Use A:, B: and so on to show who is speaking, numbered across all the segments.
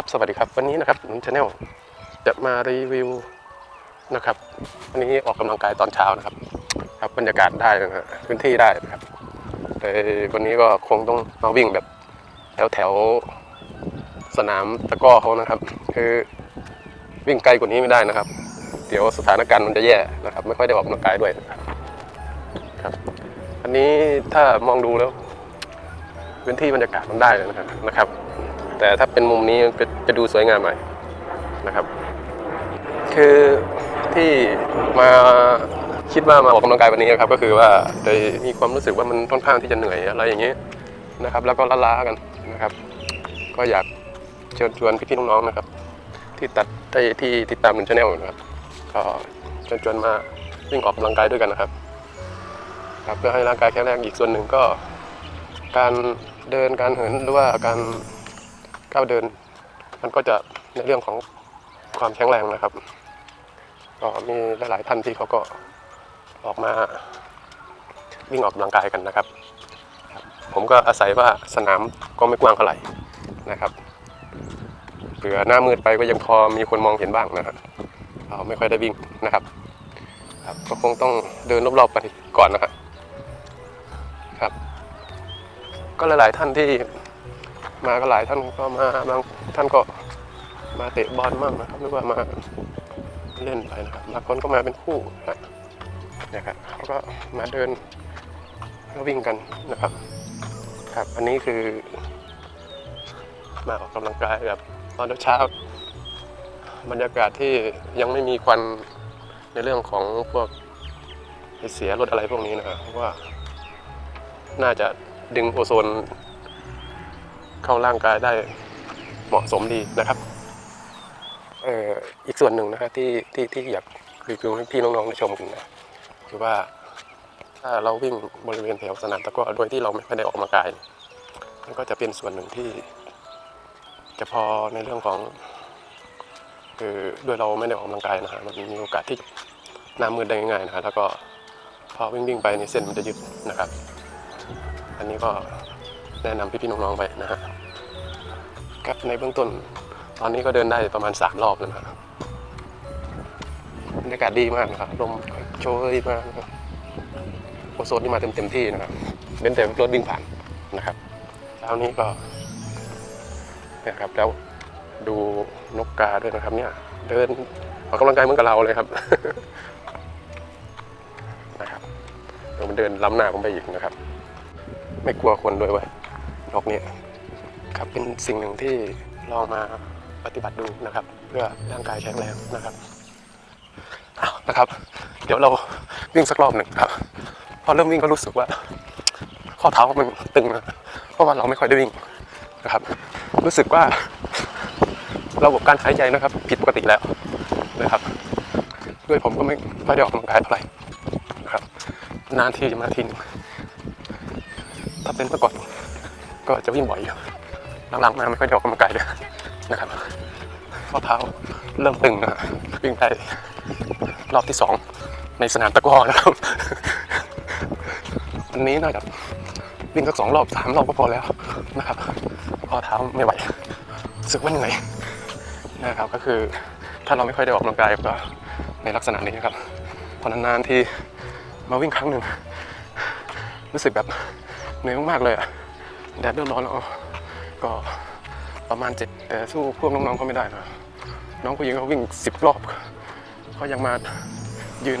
A: ครับสวัสดีครับวันนี้นะครับนุนชาแนลจะมารีวิวนะครับวันนี้ออกกำลังกายตอนเช้านะครับ ครับบรรยากาศได้นะฮะพื้นที่ได้นะครับแต่วันนี้ก็คงต้องมาวิ่งแบบแถวแถวสนามตะก้อเขานะครับ คือวิ่งไกลกว่านี้ไม่ได้นะครับ เดี๋ยวสถานการณ์มันจะแย่นะครับ ไม่ค่อยได้ออกกำลังกายด้วยนะครับครับ อันนี้ถ้ามองดูแล้วพื้นที่บรรยากาศมันได้นะครับนะครับ แต่ถ้าเป็นมุมนี้จะจะดูสวยงามหน่อยนะครับ คือที่มาคิดว่ามาออกกำลังกายวันนี้ครับก็คือว่าได้มีความรู้สึกว่ามันค่อนข้างที่จะเหนื่อยอะไรอย่างนี้นะครับ แล้วก็ล้าๆกันนะครับ ก็อยากเชิญชวนพี่ๆน้องๆนะครับ ที่ตัดที่ที่ติดตามหนึ่งชาแนลนะครับก็เชิญชวนมาวิ่งออกกำลังกายด้วยกันนะครับครับเพื่อให้ร่างกายแข็งแรงอีกส่วนหนึ่งก็ การเดินการเหินหรือว่าการ ก้าวเดิน มันก็จะในเรื่องของความแข็งแรงนะครับ ก็มีหลายๆท่านที่เขาก็ออกมาวิ่งออกกำลังกายกันนะครับ ผมก็อาศัยว่าสนามก็ไม่กว้างเท่าไหร่นะครับเผื่อหน้ามืดไปก็ยังพอมีคนมองเห็นบ้างนะครับเราไม่ค่อยได้วิ่งนะครับครับ ก็คงต้องเดินรอบๆไปก่อนนะครับครับ ก็หลายๆท่านที่ มาก็หลายท่านก็มาบางท่านก็มาเตะบอลมั่งนะครับหรือว่ามาเล่นไปนะครับบางคนก็มาเป็นคู่นะนะครับเขาก็มาเดินก็วิ่งกันนะครับ ครับ อันนี้คือ มาออกกำลังกายแบบตอนเช้าบรรยากาศที่ยังไม่มีควันในเรื่องของพวกไอเสียรถอะไรพวกนี้นะครับเพราะว่าน่าจะดึงโอโซน เข้าร่างกายได้เหมาะสมดีนะครับเอ่ออีกส่วนหนึ่งนะครับที่ที่ที่อยากรีวิวให้พี่น้องๆได้ชมกันนะคือว่าถ้าเราวิ่งบริเวณแถวสนามตะกร้อโดยที่เราไม่ได้ออกกำลังกายนี่ยมันก็จะเป็นส่วนหนึ่งที่ จะพอในเรื่องของคือด้วยเราไม่ได้ออกกำลังกายนะฮะมันมีโอกาสที่หน้ามืดได้ง่ายๆนะฮะแล้วก็พอวิ่งวิ่งๆไปในเส้นมันจะยึดนะครับ อันนี้ก็ แนะนำพี่ๆน้องๆไปนะฮะครับในเบื้องต้น ตอนนี้ก็เดินได้ประมาณ 3 รอบแล้วนะครับบรรยากาศดีมากนะครับลมโชยมากนะครับโอโซนนี่มาเต็มเต็มๆที่นะครับเป็นแต่รถวิ่งผ่านนะครับเช้านี้ก็นี่ยครับแล้วดูนกกาด้วยนะครับ เนี่ยเดินออกกำลังกายเหมือนกับเราเลยครับนะครับเดี๋ยวมันเดินล้ำหน้าผมไปอีกนะครับ ไม่กลัวคนด้วยเว้ย นกเนี่ยครับเป็นสิ่งหนึ่งที่ลองมาปฏิบัติดูนะครับ เพื่อร่างกายแข็งแรงนะครับเอานะครับ เดี๋ยวเราวิ่งสักรอบหนึ่งครับ พอเริ่มวิ่งก็รู้สึกว่า ข้อเท้ามันตึงนะเพราะว่าเราไม่ค่อยได้วิ่งนะครับ รู้สึกว่าระบบการหายใจนะครับ ผิดปกติแล้วนะครับ ด้วยผมก็ไม่ค่อยได้ออกกำลังกายเท่าไหร่นะครับ นานทีจะมาทีนึงถ้าเป็นเมื่อก่อน ก็จะวิ่งบ่อยอยู่หลังๆมาไม่ค่อยได้ออกกำลังกายเลยนะครับข้อเท้าเริ่มตึงนะวิ่งได้รอบที่สองในสนามตะกร้อนะครับวันนี้น่าจะวิ่งสักสองรอบสามรอบก็พอแล้วนะครับข้อเท้าไม่ไหวรู้สึกว่าเหนื่อยนะครับก็คือถ้าเราไม่ค่อยได้ออกกำลังกายก็ในลักษณะนี้นะครับพอนานๆทีมาวิ่งครั้งหนึ่งรู้สึกแบบเหนื่อยมากๆเลยอะ แดดเริ่มร้อนแล้วก็ประมาณเจ็ดแต่สู้พวกน้องๆเขาไม่ได้นะน้องผู้หญิงเขาวิ่งสิบรอบเขายังมายืน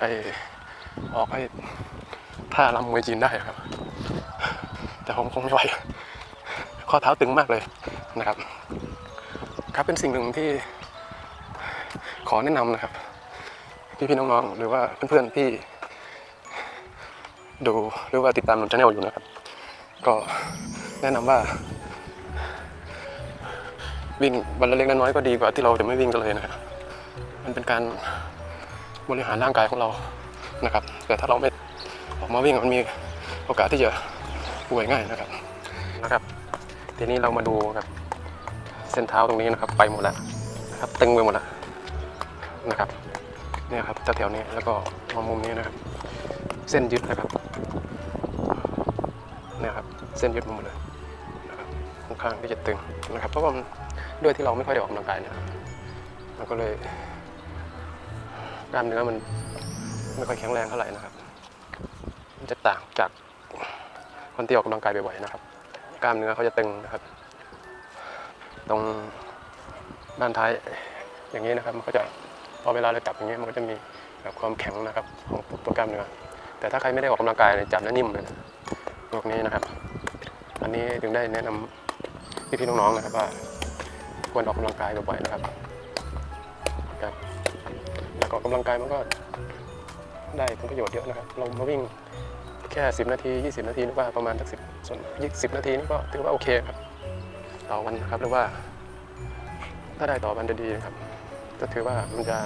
A: ไอออกไอท่ารำมวยจีนได้ครับ แต่ผมคงไม่ไหวข้อเท้าตึงมากเลยนะครับ ครับเป็นสิ่งหนึ่งที่ขอแนะนำนะครับ พี่ๆน้องๆ หรือว่าเพื่อนๆพี่ดูหรือว่าติดตามหนุนชาแนลอยู่นะครับ ก็แนะนำว่า วิ่งวันละเล็กน้อยก็ดีกว่าที่เราจะไม่วิ่งกันเลยนะครับมันเป็นการบริหารร่างกายของเรานะครับ แต่ถ้าเราไม่ออกมาวิ่งมันมีโอกาสที่จะป่วยง่ายนะครับนะครับ ทีนี้เรามาดูครับ เส้นเท้าตรงนี้นะครับ ไปหมดแล้วนะครับตึงไปหมดแล้วนะครับเนี่ยครับแถวๆนี้แล้วก็มามุมนี้นะครับ เส้นยึดนะครับ เส้นยึดมาหมดเลยนะครับค่อนข้างที่จะตึงนะครับ เพราะว่าด้วยที่เราไม่ค่อยได้ออกกำลังกายเนี่ยมันก็เลยกล้ามเนื้อมันไม่ค่อยแข็งแรงเท่าไหร่นะครับ มันจะต่างจากคนที่ออกกำลังกายบ่อยๆนะครับ กล้ามเนื้อเขาจะตึงนะครับ ตรงด้านท้ายอย่างนี้นะครับ มันก็จะพอเวลาเราจับอย่างนี้มันก็จะมีแบบความแข็งนะครับของตัวกล้ามเนื้อแต่ถ้าใครไม่ได้ออกกำลังกายเนี่ยจับแล้วนิ่มเลยพวกนี้นะครับ อันนี้ถึงได้แนะนำพี่ๆน้องๆนะครับว่าควรออกกำลังกายบ่อยๆนะครับครับแล้วก็ออกกำลังกายมันก็ได้ผลประโยชน์เยอะนะครับเรามาวิ่งแค่ 10 นาที 20 นาทีหรือว่าประมาณสักสิบส่วน20นาทีนี่ก็ถือว่าโอเคครับต่อวันนะครับหรือว่า ถ้าได้ต่อวันจะดีนะครับก็ถือว่ามันจะ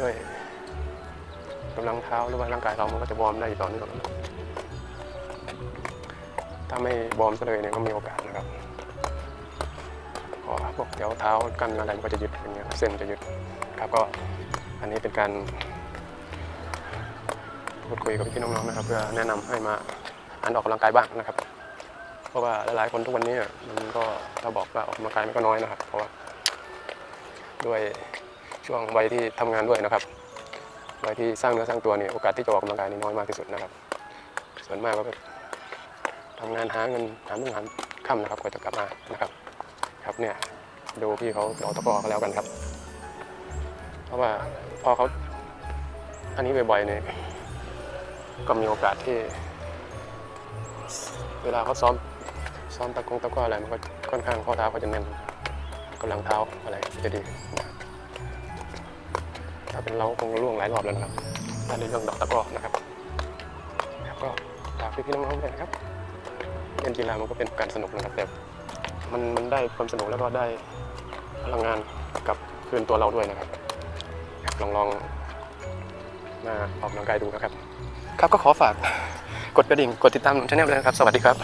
A: ด้วยกำลังเท้าหรือว่าร่างกายเรามันก็จะวอร์มได้ต่อเนื่อง ถ้าไม่วอร์มซะเลยเนี่ยก็มีโอกาสนะครับพอพวกเดี๋ยวเท้ากล้ามเนื้ออะไรก็จะยึดอย่างเงี้ยเส้นจะยึดครับก็อันนี้เป็นการพูดคุยกับพี่น้องๆนะครับ เพื่อแนะนำให้มาหันออกกำลังกายบ้างนะครับ เพราะว่าหลายๆคนทุกวันนี้อะมันก็ถ้าบอกว่าออกกำลังกายมันก็น้อยนะครับ เพราะว่าด้วยช่วงวัยที่ทำงานด้วยนะครับวัยที่สร้างเนื้อสร้างตัวเนี่ยโอกาสที่จะออกกำลังกายนี่น้อยมากที่สุดนะครับ ส่วนมากก็ ทำงานหาเงินหาเงินหาค่ำนะครับกว่าจะกลับมานะครับ ครับเนี่ยดูพี่เขาเอาตะกร้อกันแล้วกันครับ เพราะว่าพอเขาอันนี้บ่อยๆเนี่ยก็มีโอกาสที่ เวลาเขาซ้อมซ้อมตะกงตะกร้ออะไรมันก็ค่อนข้างข้อเท้าก็จะแน่นกำลังเท้าอะไรจะดีถ้าเป็นเราคงล่วงหลายรอบแล้วนะครับถ้าในเรื่องดอกตะกร้อนะครับ ครับก็ฝากพี่ๆน้องๆด้วยนะครับ เล่นกีฬามันก็เป็นการสนุกนะครับแต่มันมันได้ความสนุกแล้วก็ได้พลังงานกลับคืนตัวเราด้วยนะครับ ลองลองมาออกกำลังกายดูนะครับ ครับก็ขอฝากกดกระดิ่งกดติดตามช่องเลยนะครับ สวัสดีครับ